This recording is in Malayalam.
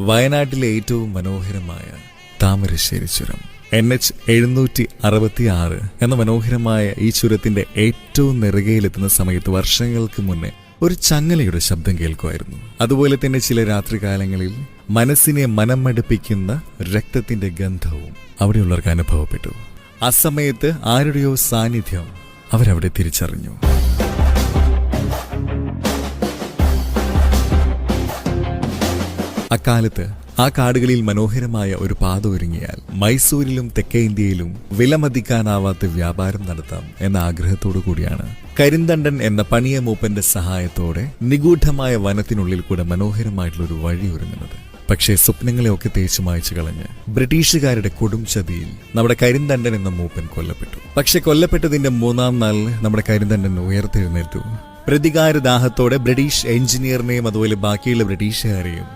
വയനാട്ടിലെ ഏറ്റവും മനോഹരമായ താമരശ്ശേരി ചുരം. എൻ എച്ച് എഴുന്നൂറ്റി അറുപത്തി ആറ് എന്ന മനോഹരമായ ഈ ചുരത്തിന്റെ ഏറ്റവും നെറുകയിലെത്തുന്ന സമയത്ത് വർഷങ്ങൾക്ക് മുന്നേ ഒരു ചങ്ങലയുടെ ശബ്ദം കേൾക്കുമായിരുന്നു. അതുപോലെ തന്നെ ചില രാത്രികാലങ്ങളിൽ മനസ്സിനെ മനം മടുപ്പിക്കുന്ന രക്തത്തിന്റെ ഗന്ധവും അവിടെയുള്ളവർക്ക് അനുഭവപ്പെട്ടു. ആ സമയത്ത് ആരുടെയോ സാന്നിധ്യം അവരവിടെ തിരിച്ചറിഞ്ഞു. അക്കാലത്ത് ആ കാടുകളിൽ മനോഹരമായ ഒരു പാത ഒരുങ്ങിയാൽ മൈസൂരിലും തെക്കേ ഇന്ത്യയിലും വിലമതിക്കാനാവാത്ത വ്യാപാരം നടത്താം എന്ന ആഗ്രഹത്തോടു കൂടിയാണ് കരിന്തണ്ടൻ എന്ന പണിയ മൂപ്പന്റെ സഹായത്തോടെ നിഗൂഢമായ വനത്തിനുള്ളിൽ കൂടെ മനോഹരമായിട്ടുള്ള ഒരു വഴി ഒരുങ്ങുന്നത്. പക്ഷേ സ്വപ്നങ്ങളെയൊക്കെ തേച്ചു മായച്ചു കളഞ്ഞ് ബ്രിട്ടീഷുകാരുടെ കൊടും ചതിയിൽ നമ്മുടെ കരിന്തണ്ടൻ എന്ന മൂപ്പൻ കൊല്ലപ്പെട്ടു. പക്ഷെ കൊല്ലപ്പെട്ടതിന്റെ മൂന്നാം നാളിൽ നമ്മുടെ കരിന്തണ്ടൻ ഉയർത്തെഴുന്നേറ്റു. പ്രതികാരദാഹത്തോടെ ബ്രിട്ടീഷ് എഞ്ചിനീയറിനെയും അതുപോലെ ബാക്കിയുള്ള ബ്രിട്ടീഷുകാരെയും